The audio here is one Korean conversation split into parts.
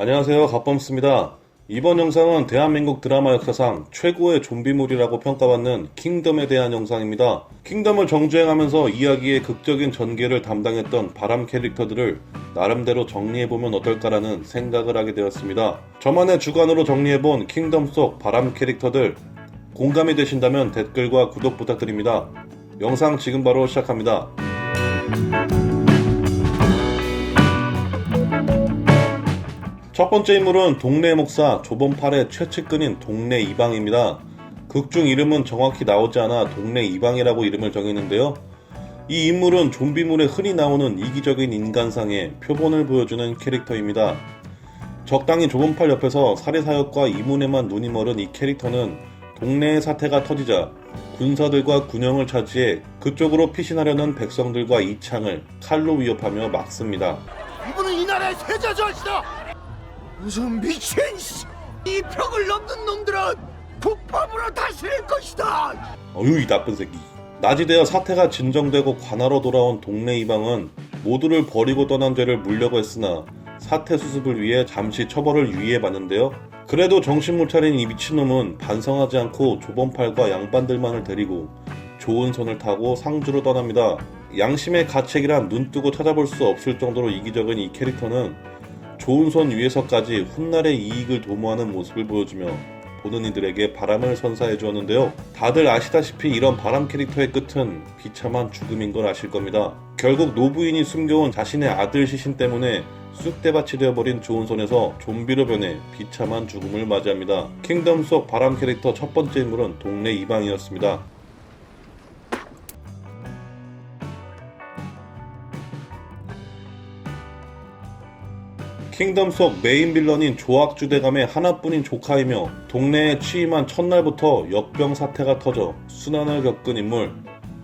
안녕하세요. 갑범스입니다. 이번 영상은 대한민국 드라마 역사상 최고의 좀비물이라고 평가받는 킹덤에 대한 영상입니다. 킹덤을 정주행하면서 이야기의 극적인 전개를 담당했던 바람 캐릭터들을 나름대로 정리해보면 어떨까라는 생각을 하게 되었습니다. 저만의 주관으로 정리해본 킹덤 속 바람 캐릭터들 공감이 되신다면 댓글과 구독 부탁드립니다. 영상 지금 바로 시작합니다. 첫 번째 인물은 동네 목사 조범팔의 최측근인 동네 이방입니다. 극중 이름은 정확히 나오지 않아 동네 이방이라고 이름을 정했는데요. 이 인물은 좀비물에 흔히 나오는 이기적인 인간상의 표본을 보여주는 캐릭터입니다. 적당히 조범팔 옆에서 살해사역과 이문에만 눈이 멀은 이 캐릭터는 동네의 사태가 터지자 군사들과 군영을 차지해 그쪽으로 피신하려는 백성들과 이창을 칼로 위협하며 막습니다. 이분은 이 나라의 세자주 아시다. 무슨 미친 씨. 이 벽을 넘는 놈들은 국밥으로 다스릴 것이다. 어휴 이 나쁜 새끼 낮이 되어 사태가 진정되고 관하로 돌아온 동네 이방은 모두를 버리고 떠난 죄를 물려고 했으나 사태 수습을 위해 잠시 처벌을 유예받는데요 그래도 정신 못 차린 이 미친놈은 반성하지 않고 조범팔과 양반들만을 데리고 좋은 손을 타고 상주로 떠납니다 양심의 가책이란 눈 뜨고 찾아볼 수 없을 정도로 이기적인 이 캐릭터는 좋은 손 위에서까지 훗날의 이익을 도모하는 모습을 보여주며 보는 이들에게 바람을 선사해 주었는데요. 다들 아시다시피 이런 바람 캐릭터의 끝은 비참한 죽음인 걸 아실 겁니다. 결국 노부인이 숨겨온 자신의 아들 시신 때문에 쑥대밭이 되어버린 좋은 손에서 좀비로 변해 비참한 죽음을 맞이합니다. 킹덤 속 바람 캐릭터 첫 번째 인물은 동네 이방이었습니다. 킹덤 속 메인 빌런인 조악주 대감의 하나뿐인 조카이며 동네에 취임한 첫날부터 역병 사태가 터져 순환을 겪은 인물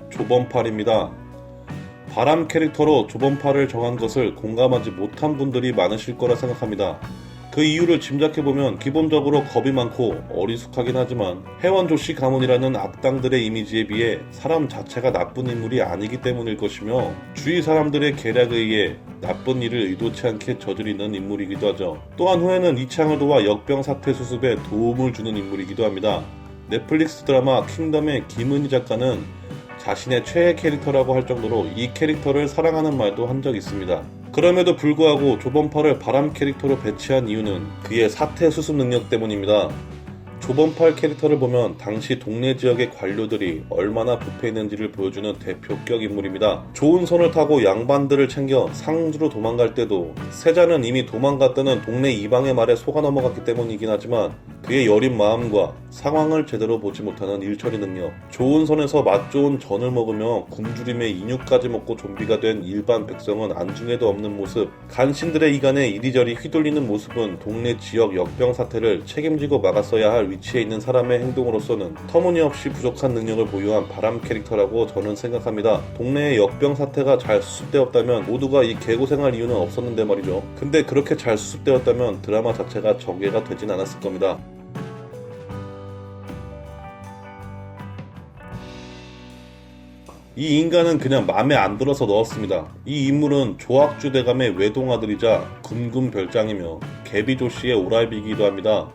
조범팔입니다. 바람 캐릭터로 조범팔을 정한 것을 공감하지 못한 분들이 많으실 거라 생각합니다. 그 이유를 짐작해보면 기본적으로 겁이 많고 어리숙하긴 하지만 해원 조씨 가문이라는 악당들의 이미지에 비해 사람 자체가 나쁜 인물이 아니기 때문일 것이며 주위 사람들의 계략에 의해 나쁜 일을 의도치 않게 저지르는 인물이기도 하죠. 또한 후에는 이창을 도와 역병 사태 수습에 도움을 주는 인물이기도 합니다. 넷플릭스 드라마 킹덤의 김은희 작가는 자신의 최애 캐릭터라고 할 정도로 이 캐릭터를 사랑하는 말도 한 적 있습니다. 그럼에도 불구하고 조범팔을 바람 캐릭터로 배치한 이유는 그의 사태 수습 능력 때문입니다. 조범팔 캐릭터를 보면 당시 동네 지역의 관료들이 얼마나 부패했는지를 보여주는 대표격 인물입니다. 좋은 손을 타고 양반들을 챙겨 상주로 도망갈 때도 세자는 이미 도망갔다는 동네 이방의 말에 속아 넘어갔기 때문이긴 하지만 그의 여린 마음과 상황을 제대로 보지 못하는 일처리 능력, 좋은 손에서 맛 좋은 전을 먹으며 굶주림에 인육까지 먹고 좀비가 된 일반 백성은 안중에도 없는 모습, 간신들의 이간에 이리저리 휘둘리는 모습은 동네 지역 역병 사태를 책임지고 막았어야 할 위치에 있는 사람의 행동으로서는 터무니없이 부족한 능력을 보유한 바람 캐릭터라고 저는 생각합니다. 동네의 역병 사태가 잘 수습되었다면 모두가 이 개고생할 이유는 없었는데 말이죠. 근데 그렇게 잘 수습되었다면 드라마 자체가 전개가 되진 않았을 겁니다. 이 인간은 그냥 맘에 안 들어서 넣었습니다. 이 인물은 조악주 대감의 외동아들이자 금금 별장이며 개비조 씨의 오랄비기도 합니다.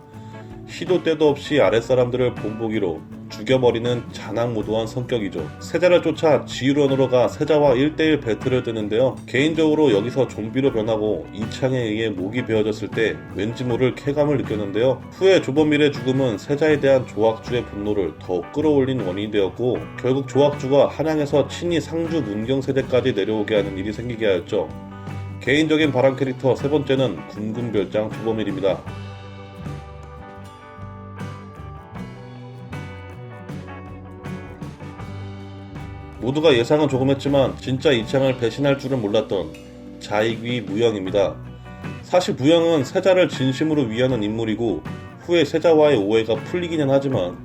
시도 때도 없이 아랫사람들을 본보기로 죽여버리는 잔악무도한 성격이죠. 세자를 쫓아 지휘론으로 가 세자와 1대1 배틀을 뜨는데요. 개인적으로 여기서 좀비로 변하고 이창에 의해 목이 베어졌을 때 왠지 모를 쾌감을 느꼈는데요. 후에 조범일의 죽음은 세자에 대한 조악주의 분노를 더욱 끌어올린 원인이 되었고 결국 조악주가 한양에서 친히 상주 문경 세대까지 내려오게 하는 일이 생기게 하였죠. 개인적인 바람 캐릭터 세 번째는 군군별장 조범일입니다. 모두가 예상은 조금 했지만 진짜 이창을 배신할 줄은 몰랐던 자익위 무영입니다. 사실 무영은 세자를 진심으로 위하는 인물이고 후에 세자와의 오해가 풀리기는 하지만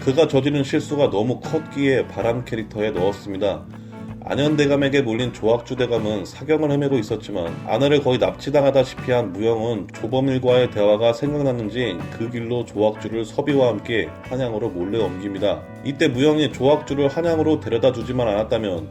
그가 저지른 실수가 너무 컸기에 바람 캐릭터에 넣었습니다. 안현대감에게 몰린 조악주 대감은 사경을 헤매고 있었지만 아내를 거의 납치당하다시피 한 무영은 조범일과의 대화가 생각났는지 그 길로 조악주를 서비와 함께 한양으로 몰래 옮깁니다. 이때 무영이 조악주를 한양으로 데려다 주지만 않았다면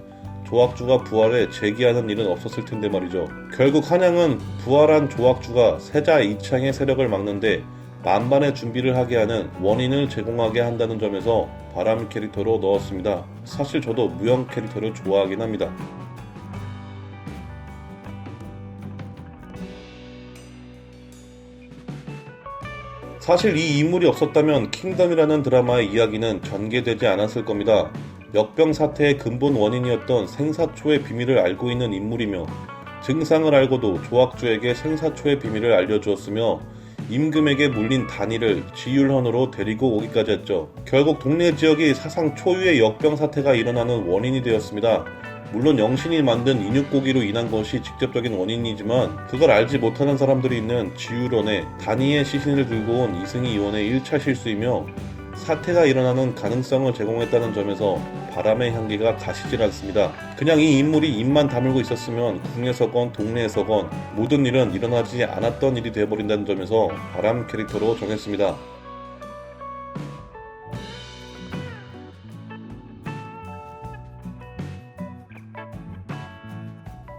조악주가 부활해 재기하는 일은 없었을 텐데 말이죠. 결국 한양은 부활한 조악주가 세자 이창의 세력을 막는데 만반의 준비를 하게 하는 원인을 제공하게 한다는 점에서 바람 캐릭터로 넣었습니다. 사실 저도 무형 캐릭터를 좋아하긴 합니다. 사실 이 인물이 없었다면 킹덤이라는 드라마의 이야기는 전개되지 않았을 겁니다. 역병 사태의 근본 원인이었던 생사초의 비밀을 알고 있는 인물이며 증상을 알고도 조학주에게 생사초의 비밀을 알려주었으며 임금에게 물린 단위를 지율헌으로 데리고 오기까지 했죠. 결국 동네 지역이 사상 초유의 역병 사태가 일어나는 원인이 되었습니다. 물론 영신이 만든 인육고기로 인한 것이 직접적인 원인이지만 그걸 알지 못하는 사람들이 있는 지유론에 단위의 시신을 들고 온 이승희 의원의 1차 실수이며 사태가 일어나는 가능성을 제공했다는 점에서 바람의 향기가 가시질 않습니다. 그냥 이 인물이 입만 다물고 있었으면 국내서건 동네에서건 모든 일은 일어나지 않았던 일이 되어버린다는 점에서 바람 캐릭터로 정했습니다.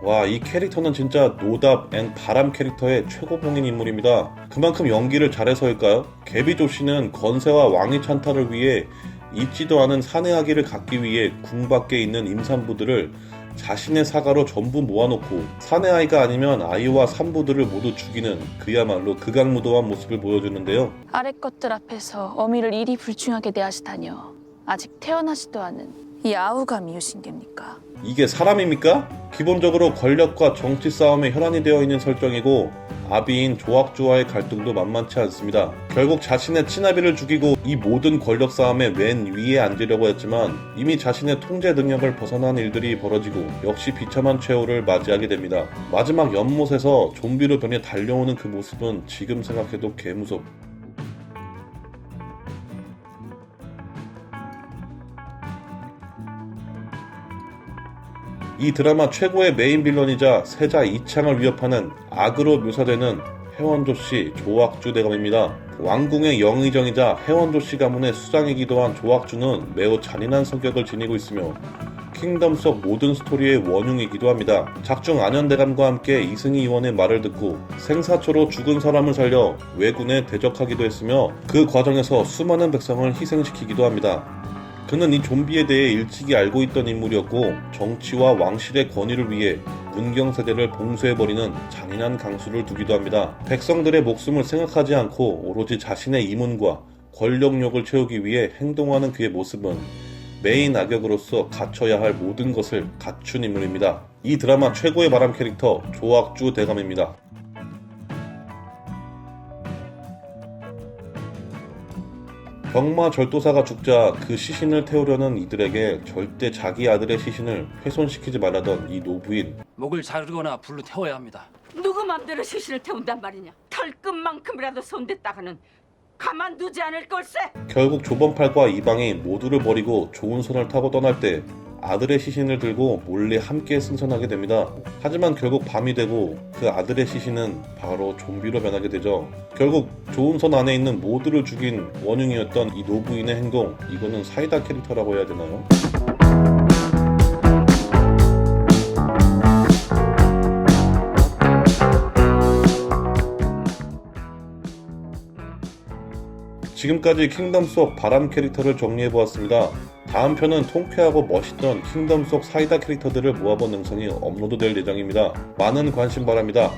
와, 이 캐릭터는 진짜 노답 앤 바람 캐릭터의 최고봉인 인물입니다. 그만큼 연기를 잘해서일까요? 개비조 씨는 건세와 왕위 찬탈을 위해 잊지도 않은 사내 아기를 갖기 위해 궁 밖에 있는 임산부들을 자신의 사가로 전부 모아놓고 사내 아이가 아니면 아이와 산부들을 모두 죽이는 그야말로 극악무도한 모습을 보여주는데요. 아래 것들 앞에서 어미를 이리 불중하게 대하시다니요. 아직 태어나지도 않은 이 아우가 미우신 겁니까? 이게 사람입니까? 기본적으로 권력과 정치 싸움에 혈안이 되어 있는 설정이고 아비인 조학주와의 갈등도 만만치 않습니다. 결국 자신의 친아비를 죽이고 이 모든 권력 싸움의 맨 위에 앉으려고 했지만 이미 자신의 통제 능력을 벗어난 일들이 벌어지고 역시 비참한 최후를 맞이하게 됩니다. 마지막 연못에서 좀비로 변해 달려오는 그 모습은 지금 생각해도 개무섭. 이 드라마 최고의 메인 빌런이자 세자 이창을 위협하는 악으로 묘사되는 해원조 씨 조학주 대감입니다. 왕궁의 영의정이자 해원조 씨 가문의 수장이기도 한 조학주는 매우 잔인한 성격을 지니고 있으며 킹덤 속 모든 스토리의 원흉이기도 합니다. 작중 안현대감과 함께 이승희 의원의 말을 듣고 생사초로 죽은 사람을 살려 왜군에 대적하기도 했으며 그 과정에서 수많은 백성을 희생시키기도 합니다. 그는 이 좀비에 대해 일찍이 알고 있던 인물이었고 정치와 왕실의 권위를 위해 문경 세대를 봉쇄해버리는 잔인한 강수를 두기도 합니다. 백성들의 목숨을 생각하지 않고 오로지 자신의 이문과 권력욕을 채우기 위해 행동하는 그의 모습은 메인 악역으로서 갖춰야 할 모든 것을 갖춘 인물입니다. 이 드라마 최고의 바람 캐릭터 조학주 대감입니다. 병마 절도사가 죽자 그 시신을 태우려는 이들에게 절대 자기 아들의 시신을 훼손시키지 말라던 이 노부인 목을 자르거나 불로 태워야 합니다. 누구 맘대로 시신을 태운단 말이냐? 털끝만큼이라도 손댔다가는 가만두지 않을 걸세. 결국 조범팔과 이방이 모두를 버리고 좋은 손을 타고 떠날 때 아들의 시신을 들고 몰래 함께 승선하게 됩니다. 하지만 결국 밤이 되고 그 아들의 시신은 바로 좀비로 변하게 되죠. 결국 좋은 손 안에 있는 모두를 죽인 원흉이었던 이 노부인의 행동 이거는 사이다 캐릭터라고 해야 되나요? 지금까지 킹덤 속 바람 캐릭터를 정리해보았습니다. 다음 편은 통쾌하고 멋있던 킹덤 속 사이다 캐릭터들을 모아본 영상이 업로드될 예정입니다. 많은 관심 바랍니다.